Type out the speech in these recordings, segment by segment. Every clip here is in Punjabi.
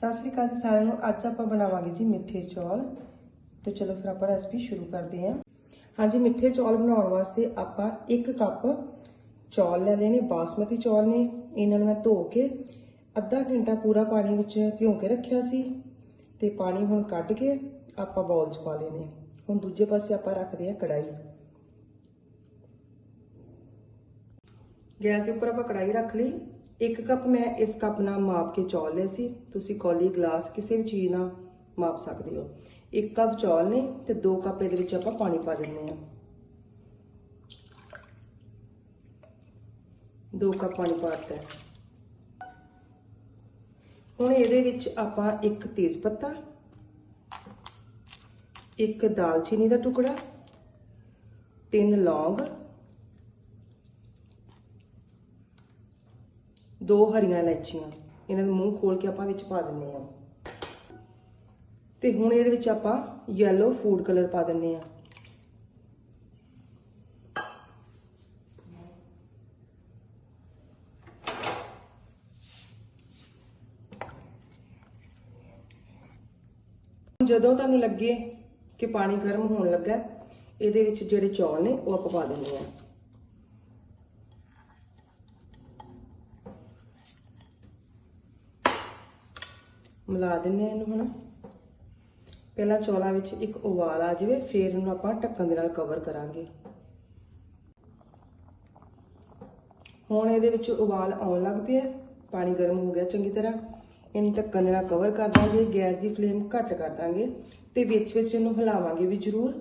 ਸਤਿ ਸ੍ਰੀ ਅਕਾਲ ਜੀ ਸਾਰਿਆਂ ਨੂੰ। ਅੱਜ ਆਪਾਂ ਬਣਾਵਾਂਗੇ ਜੀ ਮਿੱਠੇ ਚੌਲ। ਤੇ ਚਲੋ ਫਿਰ ਆਪਾਂ ਰੈਸਪੀ ਸ਼ੁਰੂ ਕਰਦੇ ਹਾਂ। ਹਾਂਜੀ, ਮਿੱਠੇ ਚੌਲ ਬਣਾਉਣ ਵਾਸਤੇ ਆਪਾਂ 1 ਕੱਪ ਚੌਲ ਲੈ ਲੈਣੇ। ਬਾਸਮਤੀ ਚੌਲ ਨੇ, ਇਹਨਾਂ ਨੂੰ ਮੈਂ ਧੋ ਕੇ ਅੱਧਾ ਘੰਟਾ ਪੂਰਾ ਪਾਣੀ ਵਿੱਚ ਭਿਉਂ ਕੇ ਰੱਖਿਆ ਸੀ। ਤੇ ਪਾਣੀ ਹੁਣ ਕੱਢ ਕੇ ਆਪਾਂ ਬਾਉਲ 'ਚ ਪਾ ਲੈਣੇ। ਹੁਣ ਦੂਜੇ ਪਾਸੇ ਆਪਾਂ ਰੱਖਦੇ ਹਾਂ ਕੜਾਈ ਗੈਸ ਦੇ ਉੱਪਰ ਆਪਾਂ ਕੜਾਈ ਰੱਖ ਲਈ। ਇੱਕ ਕੱਪ ਮੈਂ ਇਸ ਕੱਪ ਨਾਲ ਮਾਪ ਕੇ ਚੌਲ ਲਏ ਸੀ। ਤੁਸੀਂ ਕੌਲੀ ਗਲਾਸ ਕਿਸੇ ਵੀ ਚੀਜ਼ ਨਾਲ ਮਾਪ ਸਕਦੇ ਹੋ। ਇੱਕ ਕੱਪ ਚੌਲ ਨੇ ਤੇ ਦੋ ਕੱਪ ਇਹਦੇ ਵਿੱਚ ਆਪਾਂ ਪਾਣੀ ਪਾ ਦਿੰਦੇ ਹਾਂ। ਦੋ ਕੱਪ ਪਾਣੀ ਪਾਤਾ ਹੁਣ ਇਹਦੇ ਵਿੱਚ ਆਪਾਂ ਇੱਕ ਤੇਜ ਪੱਤਾ ਇੱਕ ਦਾਲਚੀਨੀ ਦਾ ਟੁਕੜਾ, ਤਿੰਨ ਲੌਂਗ ਦੋ ਹਰੀਆਂ ਇਲਾਇਚੀਆਂ। ਇਹਨਾਂ ਨੂੰ ਮੂੰਹ ਖੋਲ ਕੇ ਆਪਾਂ ਵਿੱਚ ਪਾ ਦਿੰਨੇ ਆ ਤੇ ਹੁਣ ਇਹਦੇ ਵਿੱਚ ਆਪਾਂ ਯੈਲੋ ਫੂਡ ਕਲਰ ਪਾ ਦਿੰਨੇ ਆ ਜਦੋਂ ਤੁਹਾਨੂੰ ਲੱਗੇ ਕਿ ਪਾਣੀ ਗਰਮ ਹੋਣ ਲੱਗਾ, ਇਹਦੇ ਵਿੱਚ ਜਿਹੜੇ ਚੌਲ ਨੇ ਉਹ ਆਪਾਂ ਪਾ ਦਿੰਦੇ ਆ ਮਿਲਾ ਦਿੰਨੇ ਆ ਇਹਨੂੰ ਹੁਣ ਪਹਿਲਾਂ ਚੌਲਾਂ ਵਿੱਚ ਇੱਕ ਉਬਾਲ ਆ ਜਾਵੇ, ਫਿਰ ਇਹਨੂੰ ਆਪਾਂ ਢੱਕਣ ਦੇ ਨਾਲ ਕਵਰ ਕਰਾਂਗੇ। ਹੁਣ ਇਹਦੇ ਵਿੱਚ ਉਬਾਲ ਆਉਣ ਲੱਗ ਪਿਆ। ਪਾਣੀ ਗਰਮ ਹੋ ਗਿਆ ਚੰਗੀ ਤਰ੍ਹਾਂ। ਇਹਨੂੰ ਢੱਕਣ ਦੇ ਨਾਲ ਕਵਰ ਕਰ ਦਾਂਗੇ, ਗੈਸ ਦੀ ਫਲੇਮ ਘੱਟ ਕਰ ਦਾਂਗੇ ਤੇ ਵਿੱਚ ਵਿੱਚ ਇਹਨੂੰ ਹਿਲਾਵਾਂਗੇ ਵੀ ਜ਼ਰੂਰ,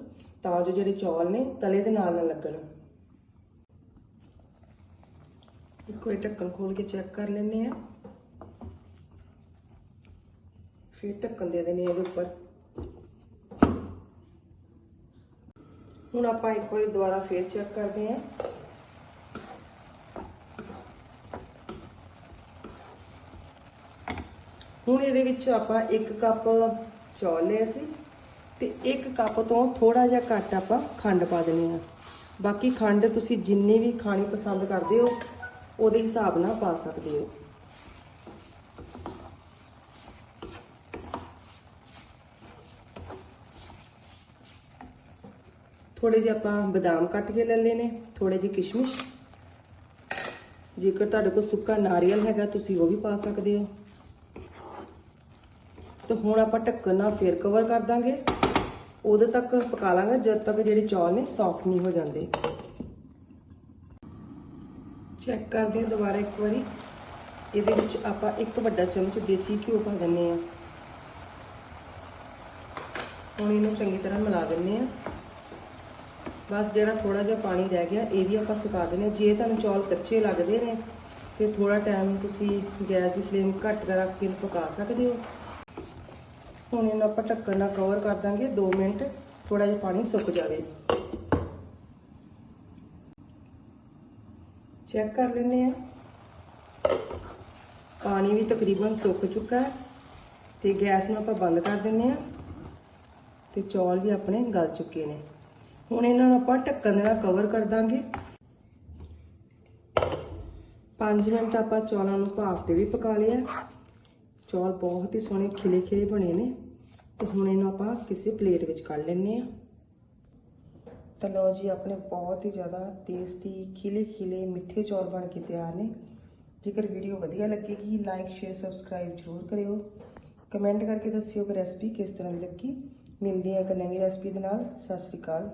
ਤਾਂ ਜੋ ਜਿਹੜੇ ਚੌਲ ਨੇ ਤਲੇ ਦੇ ਨਾਲ ਨਾ ਲੱਗਣ। ਇੱਕ ਵਾਰੀ ਢੱਕਣ ਖੋਲ ਕੇ ਚੈੱਕ ਕਰ ਲੈਂਦੇ ਆ। ਫਿਰ ਢੱਕਣ ਦੇ ਦੇਣੇ ਇਹਦੇ ਉੱਪਰ। ਹੁਣ ਆਪਾਂ ਇੱਕ ਵਾਰੀ ਦੁਬਾਰਾ ਫੇਰ ਚੈੱਕ ਕਰਦੇ ਹਾਂ। ਹੁਣ ਇਹਦੇ ਵਿੱਚ ਆਪਾਂ 1 ਕੱਪ ਚੌਲ ਲਏ ਸੀ ਤੇ 1 ਕੱਪ ਤੋਂ ਥੋੜਾ ਜਿਹਾ ਘੱਟ ਆਪਾਂ ਖੰਡ ਪਾ ਦੇਣੀ ਆ। ਬਾਕੀ ਖੰਡ ਤੁਸੀਂ ਜਿੰਨੀ ਵੀ ਖਾਣੀ ਪਸੰਦ ਕਰਦੇ ਹੋ, ਉਹਦੇ ਹਿਸਾਬ ਨਾਲ ਪਾ ਸਕਦੇ ਹੋ। ਥੋੜੇ ਜਿਹੇ ਆਪਾਂ ਬਦਾਮ ਕੱਟ ਕੇ ਲੈ ਲਏ ਨੇ ਥੋੜੇ ਜਿਹੇ ਕਿਸ਼ਮਿਸ਼। ਜੇਕਰ ਤੁਹਾਡੇ ਕੋਲ ਸੁੱਕਾ ਨਾਰੀਅਲ ਹੈਗਾ, ਤੁਸੀਂ ਉਹ ਵੀ ਪਾ ਸਕਦੇ ਹੋ। ਤੇ ਹੁਣ ਆਪਾਂ ਢੱਕਣ ਨਾਲ ਫੇਰ ਕਵਰ ਕਰ ਦਾਂਗੇ। ਉਦੋਂ ਤੱਕ ਪਕਾ ਲਾਂਗੇ, ਜਦ ਤੱਕ ਜਿਹੜੇ ਚੌਲ ਨੇ ਸੌਫਟ ਨਹੀਂ ਹੋ ਜਾਂਦੇ। ਚੈੱਕ ਕਰਦੇ ਹਾਂ ਦੁਬਾਰਾ ਇੱਕ ਵਾਰੀ। ਇਹਦੇ ਵਿੱਚ ਆਪਾਂ ਇੱਕ ਵੱਡਾ ਚਮਚ ਦੇਸੀ ਘਿਓ ਪਾ ਦਿੰਨੇ ਆ ਹੁਣ ਇਹਨੂੰ ਚੰਗੀ ਤਰ੍ਹਾਂ ਮਿਲਾ ਦਿੰਨੇ ਆ ਬਸ ਜਿਹੜਾ ਥੋੜਾ ਜਿਹਾ ਪਾਣੀ ਰਹਿ ਗਿਆ, ਇਹ ਵੀ ਆਪਾਂ ਸੁਕਾ ਦਿੰਨੇ ਆ ਜੇ ਤੁਹਾਨੂੰ ਚੌਲ ਕੱਚੇ ਲੱਗਦੇ ਨੇ, ਤੇ ਥੋੜਾ ਟਾਈਮ ਤੁਸੀਂ ਗੈਸ ਦੀ ਫਲੇਮ ਘੱਟ ਰੱਖ ਕੇ ਪਕਾ ਸਕਦੇ ਹੋ। ਹੁਣ ਇਹਨੂੰ ਆਪਾਂ ਢੱਕਣ ਨਾਲ ਕਵਰ ਕਰ ਦਾਂਗੇ। 2 ਮਿੰਟ ਥੋੜਾ ਜਿਹਾ ਪਾਣੀ ਸੁੱਕ ਜਾਵੇ। ਚੈੱਕ ਕਰ ਲੈਂਦੇ ਆ ਪਾਣੀ ਵੀ ਤਕਰੀਬਨ ਸੁੱਕ ਚੁੱਕਾ ਹੈ, ਤੇ ਗੈਸ ਨੂੰ ਆਪਾਂ ਬੰਦ ਕਰ ਦਿੰਨੇ ਆ ਤੇ ਚੌਲ ਵੀ ਆਪਣੇ ਗਲ ਚੁੱਕੇ ਨੇ। ਹੁਣ ਇਹਨਾਂ ਨੂੰ ਆਪਾਂ ਢੱਕਣ ਦੇ ਨਾਲ ਕਵਰ ਕਰ ਦਾਂਗੇ। 5 ਮਿੰਟ ਆਪਾਂ ਚੌਲਾਂ ਨੂੰ ਭਾਫ ਤੇ ਵੀ ਪਕਾ ਲਿਆ ਚੌਲ ਬਹੁਤ ਹੀ ਸੋਹਣੇ ਖਿਲੇ ਖਿਲੇ ਬਣੇ ਨੇ। ਤੇ ਹੁਣ ਇਹਨੂੰ ਆਪਾਂ ਕਿਸੇ ਪਲੇਟ ਵਿੱਚ ਕੱਢ ਲੈਣੇ ਆ। ਤਾਂ ਲਓ ਜੀ, ਆਪਣੇ ਬਹੁਤ ਹੀ ਜ਼ਿਆਦਾ ਟੇਸਟੀ ਖਿਲੇ ਖਿਲੇ ਮਿੱਠੇ ਚੌਲ ਬਣ ਕੇ ਤਿਆਰ ਨੇ। ਜੇਕਰ ਵੀਡੀਓ ਵਧੀਆ ਲੱਗੇਗੀ ਲਾਈਕ ਸ਼ੇਅਰ ਸਬਸਕ੍ਰਾਈਬ ਜ਼ਰੂਰ ਕਰਿਓ। ਕਮੈਂਟ ਕਰਕੇ ਦੱਸਿਓ ਕਿ ਰੈਸਪੀ ਕਿਸ ਤਰ੍ਹਾਂ ਦੀ ਲੱਗੀ। ਮਿਲਦੀ ਹੈ ਇੱਕ ਨਵੀਂ ਰੈਸਪੀ ਦੇ ਨਾਲ। ਸਤਿ ਸ਼੍ਰੀ ਅਕਾਲ।